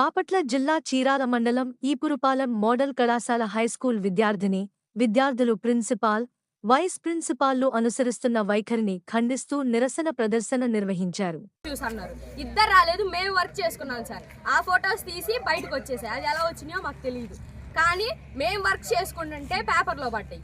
బాపట్ల జిల్లా చీరాల మండలం ఈపురుపాలెం మోడల్ కళాశాల హైస్కూల్ విద్యార్థిని విద్యార్థులు ప్రిన్సిపాల్ వైస్ ప్రిన్సిపాల్లు అనుసరిస్తున్న వైఖరిని ఖండిస్తూ నిరసన ప్రదర్శన నిర్వహించారు. అన్నారు ఇద్దరు రాలేదు మేము వర్క్ చేసుకున్నాం సార్. ఆ ఫొటోస్ తీసి బయటకు వచ్చేసాయి. అది ఎలా వచ్చినాయో మాకు తెలియదు కానీ మేము వర్క్ చేసుకుంటుంటే పేపర్లో పడ్డాయి.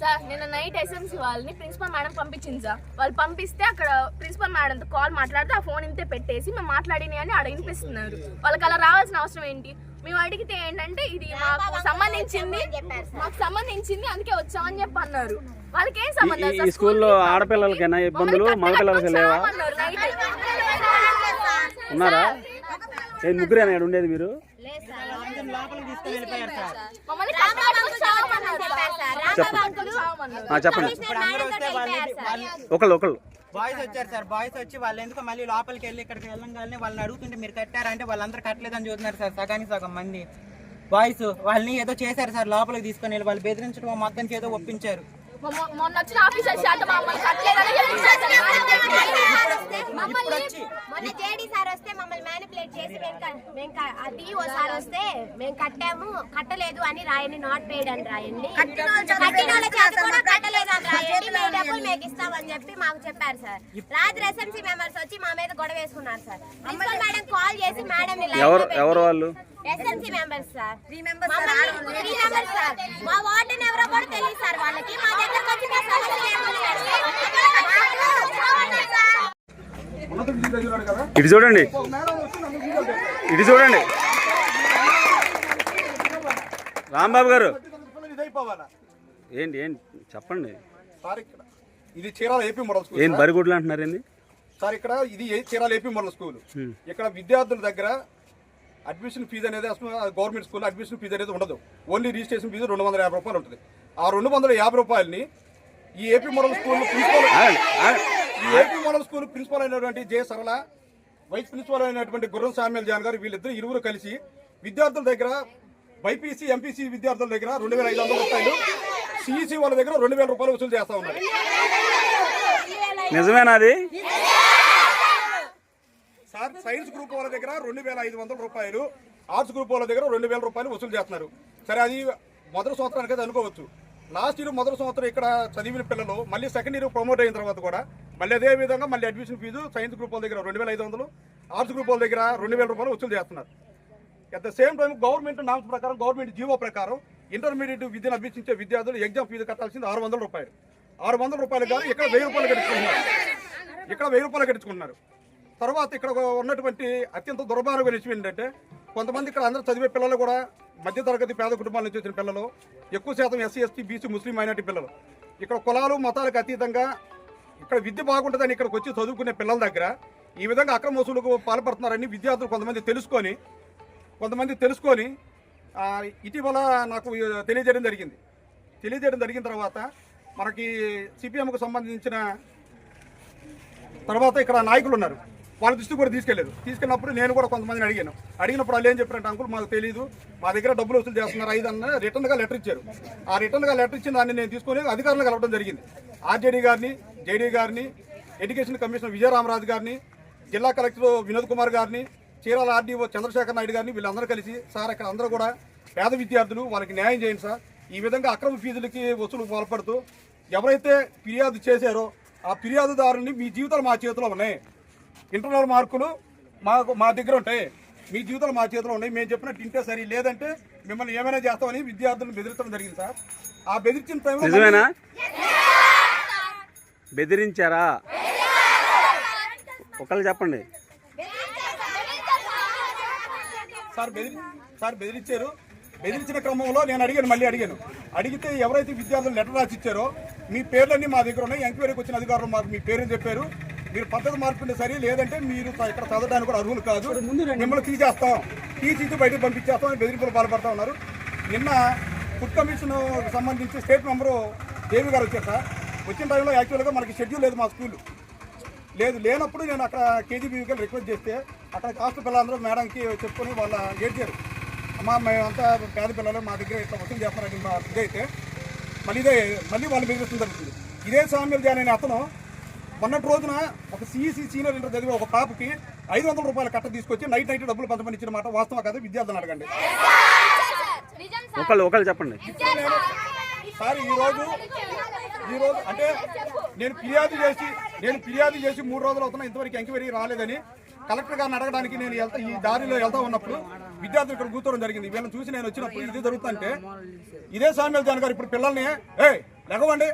సార్ నిన్న నైట్ ఎస్ఎంసీ వాళ్ళని ప్రిన్సిపల్ మేడం పంపించింది సార్. వాళ్ళు పంపిస్తే అక్కడ ప్రిన్సిపల్ మేడంతో కాల్ మాట్లాడితే ఆ ఫోన్ ఇంతే పెట్టేసి మేము మాట్లాడినవి అని ఆడ వినిపిస్తున్నారు. వాళ్ళకి అలా రావాల్సిన అవసరం ఏంటి? మేము అడిగితే ఏంటంటే ఇది మాకు సంబంధించింది మాకు సంబంధించింది అందుకే వచ్చామని చెప్పి అన్నారు. వాళ్ళకి ఏం సంబంధం? స్కూల్లో ఆడపిల్లలకైనా ఇబ్బందులు? మగపిల్లలకి లేవా. ఉన్నారా? ముగ్గురేనా ఉండేది మీరు? మమ్మల్ని కట్టకట్టుకొని చావమన్నారు సార్. చెప్పండి. చావమన్నారు. ఆ, చెప్పండి. ఇప్పుడు అందరూ వస్తే వాళ్ళని వాళ్ళు ఒకళ్ళు ఒకళ్ళు. బాయ్స్ వచ్చారు సార్ బాయ్స్ వచ్చి వాళ్ళు ఎందుకు మళ్ళీ లోపలికి వెళ్ళి ఇక్కడికి వెళ్ళంగానే వాళ్ళని అడుగుతుంటే మీరు కట్టారంటే వాళ్ళందరూ కట్టలేదని చూస్తున్నారు సార్ సగానికి సగం మంది. బాయ్స్ వాళ్ళని ఏదో చేశారు సార్ లోపలికి తీసుకొని వెళ్ళి వాళ్ళు బెదిరించడం మొత్తానికి ఏదో ఒప్పించారు. మొన్న వచ్చిన ఆఫీసర్ శాతం మమ్మల్ని మొన్న జేడీ సార్ వస్తే మమ్మల్ని మ్యానిపులేట్ చేసి మేము డిఓ సార్ వస్తే మేము కట్టాము కట్టలేదు అని రాయండి నాట్ పేడ్ అని రాయండి కట్టిన వాళ్ళ చేత కూడా కట్టలేదు అని రాయండి మేము డబ్బులు మీకు ఇస్తామని చెప్పి మాకు చెప్పారు సార్. రాత్రి ఎస్ఎంసీ మెంబర్స్ వచ్చి మా మీద గొడవ వేసుకున్నారు సార్ ప్రిన్సిపల్ మేడం కాల్ చేసి మేడం ఎవరు ఎవరు వాళ్ళు? SMC members sir three members three members sir మా వార్డెన్ ఎవరో కూడా తెలియదు సార్ వాళ్ళకి మా దగ్గరకు వచ్చి మా సమస్యలు ఏమని అడిగితే, సార్ ఇటు చూడండి. ఇటు చూడండి. రాంబాబు గారు. ఏంటి ఏంటి? చెప్పండి. సార్ ఇక్కడ ఇది చీరాల ఏపీ మోడల్ స్కూల్ ఏం. బరిగుడ్లు అంటున్నారు ఏంది? సార్ ఇక్కడ ఇది ఏ- చీరాల ఏపీ మోడల్ స్కూల్. ఇక్కడ విద్యార్థుల దగ్గర అడ్మిషన్ ఫీజు అనేది అసలు గవర్నమెంట్ స్కూల్ అడ్మిషన్ ఫీజు అనేది ఉండదు. ఓన్లీ రిజిస్ట్రేషన్ ఫీజు రెండు వందల యాభై రూపాయలు ఉంటుంది. ఆ రెండు వందల యాభై రూపాయలని ఈ ఏపీ మోడల్ స్కూల్ ప్రిన్సిపల్. ఈ ఏపీ మోడల్ స్కూల్ ప్రిన్సిపల్ అయినటువంటి జే సరళ వైస్ ప్రిన్సిపల్ అయినటువంటి గుర్రం సామ్యుల్ జాన్ గారు వీళ్ళిద్దరు ఇరువురు కలిసి విద్యార్థుల దగ్గర బైపీసీ ఎంపీసీ విద్యార్థుల దగ్గర రెండు వేల ఐదు వందల రూపాయలు సిఈసీ వాళ్ళ దగ్గర రెండు వేల రూపాయలు వసూలు చేస్తా ఉన్నారు. నిజమేనా అది? సార్ సైన్స్ గ్రూప్ వాళ్ళ దగ్గర రెండు వేల ఐదు వందల రూపాయలు ఆర్ట్స్ గ్రూప్ వాళ్ళ దగ్గర రెండు వేల రూపాయలు వసూలు చేస్తున్నారు. సరే అది మొదటి సంవత్సరానికి అయితే అనుకోవచ్చు. లాస్ట్ ఇయర్ మొదటి సంవత్సరం ఇక్కడ చదివిన పిల్లలు మళ్ళీ సెకండ్ ఇయర్ ప్రమోట్ అయిన తర్వాత కూడా మళ్ళీ అదే విధంగా మళ్ళీ అడ్మిషన్ ఫీజు సైన్స్ గ్రూప్ వాళ్ళ దగ్గర రెండు వేల ఐదు వందలు ఆర్ట్స్ గ్రూప్ వాళ్ళ దగ్గర రెండు వేల రూపాయలు వసూలు చేస్తున్నారు. At the same time government norms ప్రకారం గవర్నమెంట్ జీవో ప్రకారం ఇంటర్మీడియట్ విద్యను అభ్యసించే విద్యార్థులు ఎగ్జామ్ ఫీజు కట్టాల్సింది ఆరు వందల రూపాయలు. ఆరు వందల రూపాయలు కాదు ఇక్కడ వెయ్యి రూపాయలు కట్టించుకుంటున్నారు. ఇక్కడ వెయ్యి రూపాయలు కట్టించుకుంటున్నారు. తర్వాత ఇక్కడ ఉన్నటువంటి అత్యంత దుర్మార్గమైన విషయం ఏంటంటే కొంతమంది ఇక్కడ అందరూ చదివే పిల్లలు కూడా మధ్యతరగతి పేద కుటుంబాల నుంచి వచ్చిన పిల్లలు ఎక్కువ శాతం SC ST BC Muslim minority పిల్లలు. ఇక్కడ కులాలు మతాలకు అతీతంగా ఇక్కడ విద్య బాగుంటుందని ఇక్కడికి వచ్చి చదువుకునే పిల్లల దగ్గర ఈ విధంగా అక్రమ వసూలుకు పాల్పడుతున్నారని విద్యార్థులు కొంతమంది తెలుసుకొని కొంతమంది తెలుసుకొని ఇటీవల నాకు తెలియజేయడం జరిగింది. తెలియజేయడం జరిగిన తర్వాత మనకి సిపిఎంకు సంబంధించిన తర్వాత ఇక్కడ నాయకులు ఉన్నారు. వాళ్ళ దృష్టి కూడా తీసుకెళ్ళేదు తీసుకెళ్ళినప్పుడు నేను కూడా కొంతమందిని అడిగాను. అడిగినప్పుడు వాళ్ళు ఏం చెప్పారంటే అంకుల్ మాకు తెలియదు మా దగ్గర డబ్బులు వసూలు చేస్తున్నారు. ఐదు అన్న రిటర్న్గా లెటర్ ఇచ్చారు. ఆ రిటర్న్గా లెటర్ ఇచ్చిన దాన్ని నేను తీసుకొని అధికారులు కలవడం జరిగింది. ఆర్జేడీ గారిని జేడీ గారిని ఎడ్యుకేషన్ కమిషనర్ విజయరామరాజు గారిని జిల్లా కలెక్టర్ వినోద్ కుమార్ గారిని చీరాల ఆర్డీఓ చంద్రశేఖర్ నాయుడు గారిని వీళ్ళందరూ కలిసి సార్ ఇక్కడ అందరూ కూడా పేద విద్యార్థులు వాళ్ళకి న్యాయం చేయండి సార్. ఈ విధంగా అక్రమ ఫీజులకి వసూలు పాల్పడుతూ ఎవరైతే ఫిర్యాదు చేశారో ఆ ఫిర్యాదుదారుని మీ జీవితాలు మా చేతిలో ఉన్నాయి. ఇంటర్నల్ మార్కులు మాకు మా దగ్గర ఉంటాయి. మీ జీవితాలు మా చేతిలో ఉన్నాయి. మేము చెప్పినట్టు ఇంటే సరి లేదంటే మిమ్మల్ని ఏమైనా చేస్తామని విద్యార్థులను బెదిరించడం జరిగింది సార్. ఆ బెదిరించిన నిజమేనా? బెదిరించారా? ఒకళ్ళు చెప్పండి. సార్ బెదిరి సార్ బెదిరించారు. బెదిరించిన క్రమంలో నేను అడిగాను మళ్ళీ అడిగాను. అడిగితే ఎవరైతే విద్యార్థులు లెటర్ రాసి ఇచ్చారో మీ పేర్లన్నీ మా దగ్గర ఉన్నాయి. ఎంక్వైరీకి వచ్చిన అధికారులు మాకు మీ పేరు చెప్పారు? మీరు పద్ధతి మార్పుంటే సరి లేదంటే మీరు ఇక్కడ చదవడానికి కూడా అర్హులు కాదు. మిమ్మల్ని తీసేస్తాం. తీసి బయటకు పంపించేస్తాం అని బెదిరింపులు పాల్పడతా ఉన్నారు. నిన్న ఫుడ్ కమిషన్ సంబంధించి స్టేట్ మెంబరు దేవి గారు వచ్చారు సార్. వచ్చిన టైంలో యాక్చువల్గా మనకి షెడ్యూల్ లేదు మా స్కూల్. లేదు లేనప్పుడు నేను అక్కడ కేజీబీవీకి రిక్వెస్ట్ చేస్తే అక్కడ కాస్ట్ పిల్లలందరూ మేడంకి చెప్పుకొని వాళ్ళ ఏడ్చారు అమ్మా మేమంతా పేద పిల్లలు మా దగ్గర ఇట్లా వసూలు చేస్తున్నారని మా ఇదైతే మళ్ళీ ఇదే మళ్ళీ వాళ్ళు జరుగుతుంది ఇదే సామ్యుల్ జాన్ అనే అతను మొన్నటి రోజున ఒక సిఈసి సీనియర్ ఇంటర్ చదివే ఒక పాపకి ఐదు వందల రూపాయల కట్ట తీసుకొచ్చి నైట్ నైట్ డబ్బులు పంచమని ఇచ్చిన మాట వాస్తవం కదా విద్యార్థులను అడగండి. ఒకళ్ళు ఒకళ్ళు చెప్పండి. సార్ ఈ రోజు ఈ రోజు అంటే నేను ఫిర్యాదు చేసి నేను ఫిర్యాదు చేసి మూడు రోజులు అవుతున్నా ఇంతవరకు ఎంక్వైరీ రాలేదని కలెక్టర్ గారిని అడగడానికి నేను వెళ్తా ఈ దారిలో వెళ్తా ఉన్నప్పుడు విద్యార్థులు ఇక్కడ కూర్చోవడం జరిగింది. వీళ్ళని చూసి నేను వచ్చినప్పుడు ఇది జరుగుతుంటే ఇదే సామ్యుల్ జాన్ గారు ఇప్పుడు పిల్లల్ని ఏ లెగవండి.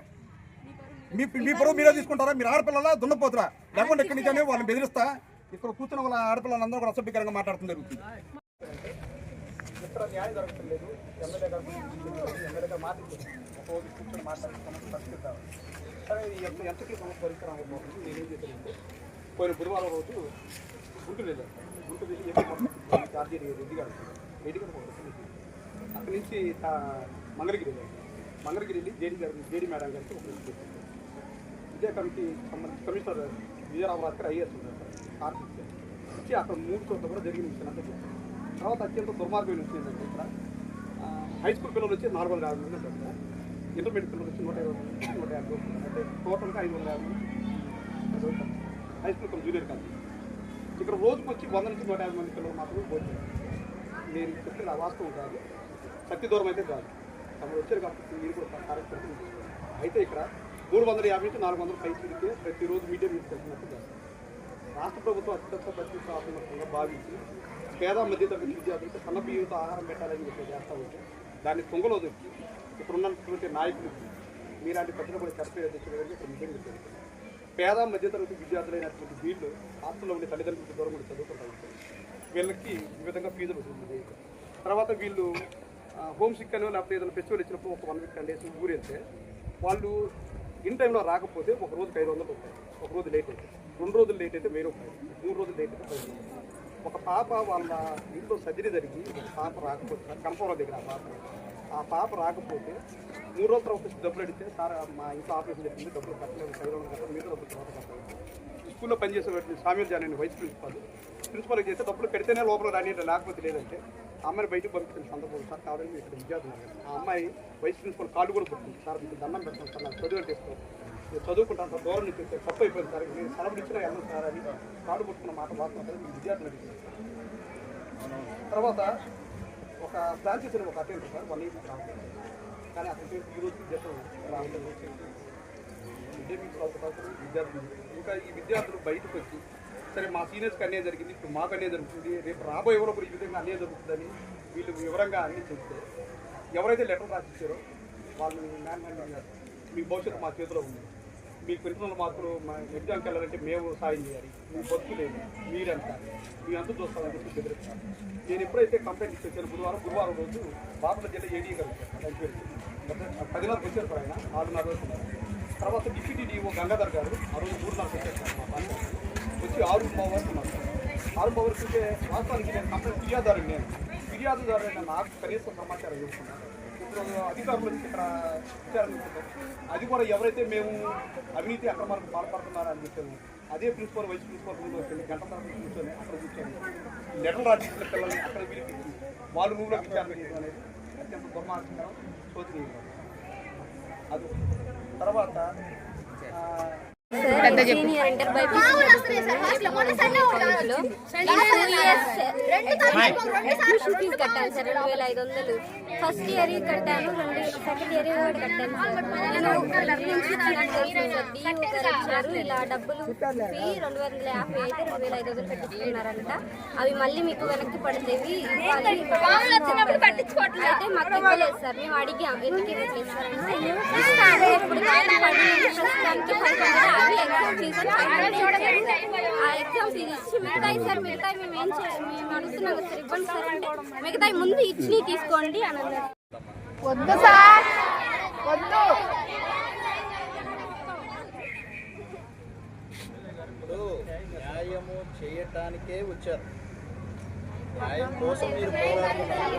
మీ మీ పొరుగు మీరే తీసుకుంటారా? మీరు ఆడపిల్లలా దున్నపోతురా? లేకుంటే ఇక్కడి నుంచి వాళ్ళని బెదిరిస్తా. ఇక్కడ కూర్చున్న వాళ్ళ ఆడపిల్లలందరూ కూడా అసభ్యకరంగా మాట్లాడటం జరుగుతుంది. ఇక్కడ న్యాయం జరగట్లేదు ఎమ్మెల్యే గారు ఎమ్మెల్యే గారు మాట్లాడుతుంది ఒక రోజు కూర్చొని మాట్లాడి సమస్య సరే ఈ ఎంత ఎంతకి సమస్య పరిష్కారం అవ్వబోతుంది నేనేం చేశానంటే పోయిన బుధవారం రోజు గుంటూరు వెళ్ళాను గుంటూరు వెళ్ళి మొత్తం చార్జీ రెడ్డి గారు రెడ్డి గారు అక్కడి నుంచి మంగళగిరి వెళ్ళాను మంగళగిరి వెళ్ళి జేడీ గారు జేడీ మేడం గారికి ఒక విద్యా కమిటీ సంబంధించి కమిషనర్ విజయరామరాజు గారు ఐఏఎస్ ఉన్నారు. సార్ ఇచ్చి అక్కడ మూడు చోట్ల కూడా జరిగిన విషయం అంతా తర్వాత అత్యంత దుర్మార్గమైన విషయం ఏంటంటే ఇక్కడ హై స్కూల్ పిల్లలు వచ్చి నాలుగు వందల యాభై మంది ఉంటారు ఇక్కడ. ఇంటర్మీడియట్ పిల్లలు వచ్చి నూట ఇరవై మంది నూట యాభై మంది అంటే టోటల్గా ఐదు వందల యాభై మంది high school cum junior college ఇక్కడ రోజుకి వచ్చి వంద నుంచి నూట యాభై మంది పిల్లలు మాత్రమే పోతుంది నేను చెప్పిన వాస్తవం కాదు. సత్య దూరం అయితే కాదు. తమరు వచ్చారు కాబట్టి మీరు కూడా కార్యక్రమం అయితే ఇక్కడ మూడు వందల యాభై నుంచి నాలుగు వందల పైకి ప్రతిరోజు మీడియం తీసుకెళ్తున్నట్టు కాదు రాష్ట్ర ప్రభుత్వం అత్యంత ప్రతిష్టాత్మకంగా భావించి పేద మధ్యతరగతి విద్యార్థులకు సన్న బియ్యంతో ఆహారం పెట్టాలని చెప్పి చేస్తూ ఉంటే దాన్ని తొంగలో దొరికి ఇప్పుడున్నటువంటి నాయకులకి మీలాంటి పెద్దలు కూడా చర్చ ఇక్కడ మీటింగ్ జరుగుతుంది. పేద మధ్యతరగతి విద్యార్థులైనటువంటి వీళ్ళు హాస్టల్లో ఉండే తల్లిదండ్రులకు దూరం కూడా చదువుకుంటూ ఉంటారు. వీళ్ళకి ఈ విధంగా ఫీజులు వస్తుంది తర్వాత వీళ్ళు హోమ్ సిక్ అని లేకపోతే ఏదైనా ఫెస్టివల్ ఇచ్చినప్పుడు ఒక వన్ వీక్ టెన్ డేస్ ఊరు వాళ్ళు ఇన్ టైంలో రాకపోతే ఒక రోజుకి ఐదు వందలు రూపాయలు ఒక రోజు లేట్ అయితే. రెండు రోజులు లేట్ అయితే వెయ్యి రూపాయలు మూడు రోజులు లేట్ అయితే పది ఒక పాప వాళ్ళ ఇంట్లో సర్జరీ జరిగి ఒక పాప రాకపోతే కన్ఫర్మ్ దగ్గర ఆ పాప. ఆ పాప రాకపోతే మూడు రోజుల తర్వాత వచ్చి డబ్బులు అడిగితే సార్ మా ఇంట్లో ఆపరేషన్ జరిగింది డబ్బులు కట్టలేదు ఐదు వందలు కట్టాలి మీద డబ్బులు తర్వాత కట్టాలి స్కూల్లో పనిచేసేటువంటి సామ్యూల్ జాన్ అని వైస్ ప్రిన్సిపాల్. ప్రిన్సిపాల్కి చేస్తే డబ్బులు పెడితేనే లోపల రాని లేకపోతే లేదంటే అమ్మాయిని బయటకు పంపించిన సందర్భం సార్ కావాలని మీరు ఇక్కడ విద్యార్థులు ఆ అమ్మాయి వైస్ ప్రిన్సిపల్ కార్డు కూడా పుట్టింది సార్ మీకు దండం పెడతాను సార్ నాకు చదువు అంటే నేను చదువుకుంటాను సార్ దూరం నుంచి వస్తే తప్పు అయిపోయింది సార్. నేను సెలవునిచ్చినా ఇచ్చినా వెళ్ళను సార్ అని కార్డు పుట్టుకున్న మాట వాస్తవం మీ విద్యార్థులు అడిగింది తర్వాత ఒక ఫ్రాన్సిస్ ఒక అటెండ్ సార్ వన్ ఇయర్ కానీ అతనికి ఈరోజు విద్యార్థులు విద్యార్థులు. ఇంకా ఈ విద్యార్థులు బయటకు వచ్చి సరే మా సీనియర్స్కి అన్యాయం జరిగింది. ఇప్పుడు మాకు అన్యాయం జరుగుతుంది. రేపు రాబోయే ఎవరో ఈ విధంగా అన్యాయం జరుగుతుందని వీళ్ళు వివరంగా అన్ని చెప్తే ఎవరైతే లెటర్ రాసిచ్చారో వాళ్ళు మ్యాన్ మీ భవిష్యత్తు మా చేతిలో ఉంది. మీ ప్రిన్సిపల్ మాత్రం మా ఎగ్జామ్కి వెళ్ళాలంటే మేము సాయం చేయాలి. మీ బతుకు లేదు. మీరెంత మీ అంత చూస్తామని చెప్పి బెదిరిస్తాను నేను ఎప్పుడైతే కంప్లైంట్ ఇచ్చేసాను బుధవారం గురువారం రోజు బాపల జిల్లా ఏడీ గారు పది పదిన్నరకు వచ్చారు ఆయన. ఆరున్నర వరకు ఉన్నారు. తర్వాత డిప్యూటీ డిఓ గంగాధర్ గారు ఆ రోజు మూడున్నరకు వచ్చారు సార్ మా పని వచ్చి ఆరు పవర్ ఆరు పావు వరకు ఉంటే వాస్తవానికి నేను కంప్లైంట్ ఫిర్యాదుదారుని నేను. ఫిర్యాదుదారుని అయిన నాకు కనీసం సమాచారం చూస్తున్నాను ఇప్పుడు అధికారులు వచ్చి ఇక్కడ విచారణ అది కూడా ఎవరైతే మేము అవినీతి అక్రమాలకు పాల్పడుతున్నారని చెప్పాము. అదే ప్రిన్సిపల్ వైస్ ప్రిన్సిపల్ రూమ్లో వచ్చి గంట తరబడి కూర్చొని అక్కడ కూర్చొని లెటర్ రాసిన పిల్లల్ని అక్కడ పిలిపించి వాళ్ళు రూమ్లో విచారణ చేయడం అనేది అత్యంత దుర్మార్గం శోచనీయం అది తర్వాత అడ్మిషన్ ఫీజు కట్టాను సార్ రెండు వేల ఐదు వందలు ఫస్ట్ ఇయర్ కట్టాను రెండు సెకండ్ ఇయర్ కూడా కట్టాను ఇలా డబ్బులు ఫీ రెండు వందల యాభై అయితే రెండు వేల ఐదు వందలు కట్టిస్తున్నారంట అవి మళ్ళీ మీకు వెనక్కి పడతాయి. అయితే మాకు ఇవ్వలేదు సార్ మేము అడిగాం ఎందుకు ఇవ్వట్లేదు సార్ అంటే ఇప్పుడు అవి ఎగ్జామ్ ఆ ఎగ్జామ్ ఇచ్చి మిగతాయి సార్ మిగతాయి మేము ఏం చేయాలి మేము అడుగుతున్నాం సార్ ఇవ్వండి సార్ అంటే మిగతాయి ముందు ఇచ్చి తీసుకోండి అని అన్నారు వద్దు సార్ వద్దు ఇప్పుడు న్యాయము చేయటానికే వచ్చారు. న్యాయం కోసం మీరు పోరాడుతున్నారు.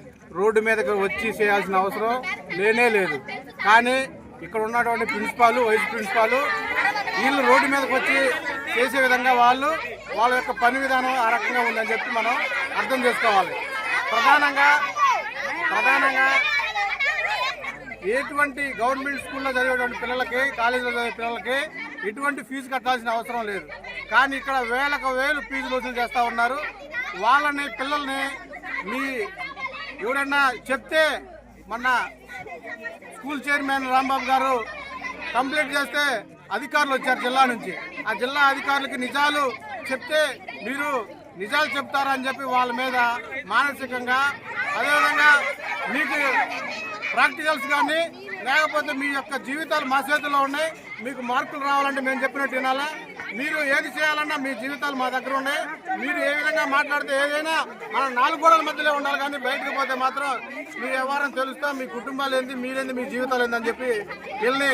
రోడ్డు మీదకి వచ్చి చేయాల్సిన అవసరం లేనే లేదు. కానీ ఇక్కడ ఉన్నటువంటి ప్రిన్సిపాల్ వైస్ ప్రిన్సిపాల్ వీళ్ళు రోడ్డు మీదకి వచ్చి చేసే విధంగా వాళ్ళు వాళ్ళ యొక్క పని విధానం ఆ రకంగా ఉందని చెప్పి మనం అర్థం చేసుకోవాలి. ప్రధానంగా ప్రధానంగా ఎటువంటి గవర్నమెంట్ స్కూల్లో చదివేటువంటి పిల్లలకి కాలేజీలో చదివే పిల్లలకి ఎటువంటి ఫీజు కట్టాల్సిన అవసరం లేదు. కానీ ఇక్కడ వేలకు వేలు ఫీజులు వసూలు చేస్తూ ఉన్నారు. వాళ్ళని పిల్లల్ని మీ ఎవడన్నా చెప్తే మొన్న స్కూల్ చైర్మన్ రాంబాబు గారు కంప్లైంట్ చేస్తే అధికారులు వచ్చారు జిల్లా నుంచి. ఆ జిల్లా అధికారులకి నిజాలు చెప్తే మీరు నిజాలు చెప్తారని చెప్పి వాళ్ళ మీద మానసికంగా అదేవిధంగా మీకు ప్రాక్టికల్స్ కానీ లేకపోతే మీ యొక్క జీవితాలు మా చేతిలో ఉన్నాయి. మీకు మార్కులు రావాలంటే మేము చెప్పినట్టు వినాలా? మీరు ఏది చేయాలన్నా మీ జీవితాలు మా దగ్గర ఉన్నాయి మీరు ఏ విధంగా మాట్లాడితే ఏదైనా మన నాలుగు గోడల మధ్యలో ఉండాలి కానీ బయటకు పోతే మాత్రం మీ వ్యవహారం తెలుస్తా మీ కుటుంబాలు ఏంది మీరేంది మీ జీవితాలు ఏందని చెప్పి వీళ్ళని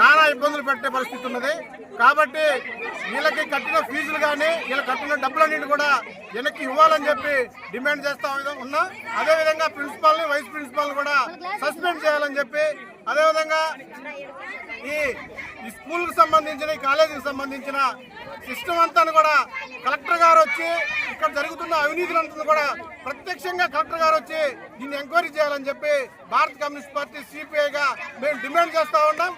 నానా ఇబ్బందులు పెట్టే పరిస్థితి ఉన్నది. కాబట్టి వీళ్ళకి కట్టిన ఫీజులు కానీ వీళ్ళకి కట్టిన డబ్బులన్నింటి కూడా వెనక్కి ఇవ్వాలని చెప్పి డిమాండ్ చేస్తా ఉన్నాం. అదేవిధంగా ప్రిన్సిపాల్ని వైస్ ప్రిన్సిపాల్ని కూడా సస్పెండ్ చేయాలని చెప్పి అదేవిధంగా ఈ ఈ స్కూల్కి సంబంధించిన ఈ కాలేజీకి సంబంధించిన సిస్టమ్ అంతా కూడా కలెక్టర్ గారు వచ్చి ఇక్కడ జరుగుతున్న అవినీతులంతా కూడా ప్రత్యక్షంగా కలెక్టర్ గారు వచ్చి దీన్ని ఎంక్వైరీ చేయాలని చెప్పి భారత కమ్యూనిస్ట్ పార్టీ సిపిఐగా మేము డిమాండ్ చేస్తూ ఉన్నాం.